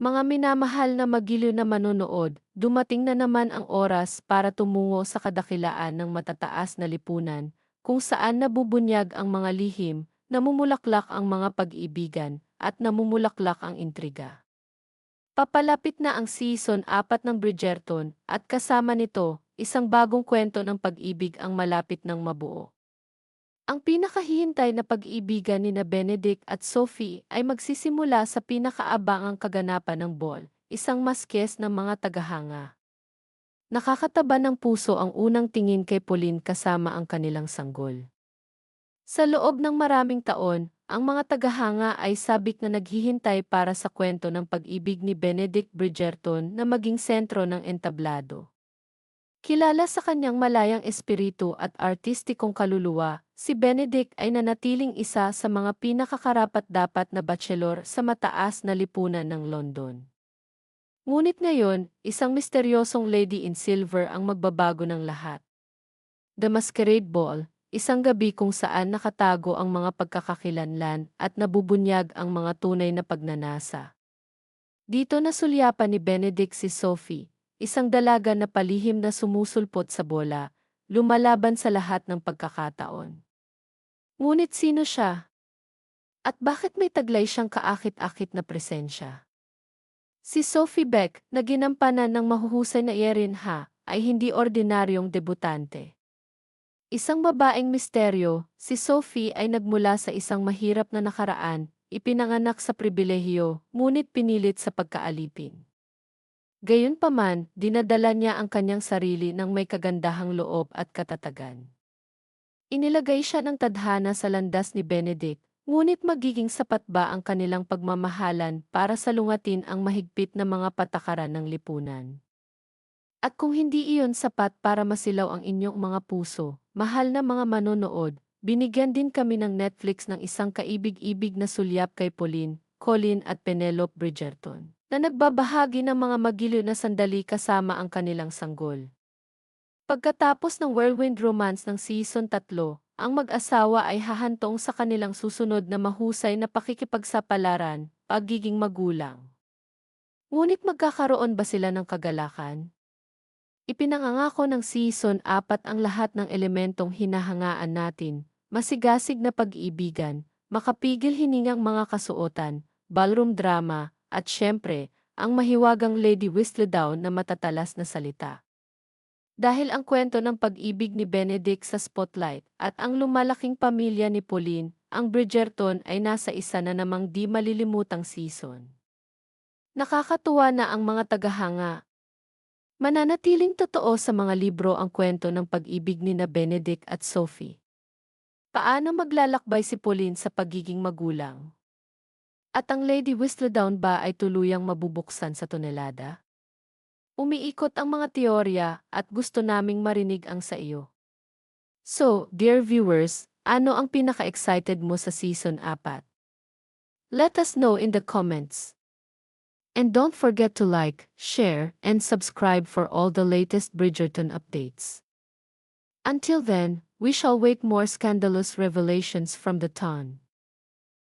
Mga minamahal na magiliw na manonood, dumating na naman ang oras para tumungo sa kadakilaan ng matataas na lipunan, kung saan nabubunyag ang mga lihim, namumulaklak ang mga pag-ibigan, at namumulaklak ang intriga. Papalapit na ang season 4 ng Bridgerton at kasama nito, isang bagong kwento ng pag-ibig ang malapit ng mabuo. Ang pinakahihintay na pag-ibigan ni na Benedict at Sophie ay magsisimula sa pinakaabangang kaganapan ng ball, isang maskes ng mga tagahanga. Nakakataba ng puso ang unang tingin kay Pauline kasama ang kanilang sanggol. Sa loob ng maraming taon, ang mga tagahanga ay sabik na naghihintay para sa kwento ng pag-ibig ni Benedict Bridgerton na maging sentro ng entablado. Kilala sa kanyang malayang espiritu at artistikong kaluluwa, si Benedict ay nanatiling isa sa mga pinakakarapat-dapat na bachelor sa mataas na lipunan ng London. Ngunit ngayon, isang misteryosong lady in silver ang magbabago ng lahat. The Masquerade Ball, isang gabi kung saan nakatago ang mga pagkakakilanlan at nabubunyag ang mga tunay na pagnanasa. Dito nasulyapan ni Benedict si Sophie, isang dalaga na palihim na sumusulpot sa bola, lumalaban sa lahat ng pagkakataon. Ngunit sino siya? At bakit may taglay siyang kaakit-akit na presensya? Si Sophie Beck, na ginampanan ng mahuhusay na Erin Ha, ay hindi ordinaryong debutante. Isang babaeng misteryo, si Sophie ay nagmula sa isang mahirap na nakaraan, ipinanganak sa pribilehiyo, ngunit pinilit sa pagkaalipin. Gayunpaman, dinadala niya ang kanyang sarili ng may kagandahang loob at katatagan. Inilagay siya ng tadhana sa landas ni Benedict, ngunit magiging sapat ba ang kanilang pagmamahalan para salungatin ang mahigpit na mga patakaran ng lipunan? At kung hindi iyon sapat para masilaw ang inyong mga puso, mahal na mga manonood, binigyan din kami ng Netflix ng isang kaibig-ibig na sulyap kay Pauline, Colin at Penelope Bridgerton na nagbabahagi ng mga magiliw na sandali kasama ang kanilang sanggol. Pagkatapos ng whirlwind romance ng season 3, ang mag-asawa ay hahantong sa kanilang susunod na mahusay na pakikipagsapalaran, pagiging magulang. Ngunit magkakaroon ba sila ng kagalakan? Ipinangangako ng season 4 ang lahat ng elementong hinahangaan natin, masigasig na pag-iibigan, makapigil hiningang mga kasuotan, ballroom drama, at syempre, ang mahiwagang Lady Whistledown na matatalas na salita. Dahil ang kwento ng pag-ibig ni Benedict sa spotlight at ang lumalaking pamilya ni Pauline, ang Bridgerton ay nasa isa na namang di malilimutang season. Nakakatuwa na ang mga tagahanga. Mananatiling totoo sa mga libro ang kwento ng pag-ibig ni na Benedict at Sophie. Paano maglalakbay si Pauline sa pagiging magulang? At ang Lady Whistledown ba ay tuluyang mabubuksan sa tonelada? Umiikot ang mga teorya at gusto naming marinig ang sa iyo. So, dear viewers, ano ang pinaka-excited mo sa season 4? Let us know in the comments. And don't forget to like, share, and subscribe for all the latest Bridgerton updates. Until then, we shall wait more scandalous revelations from the town.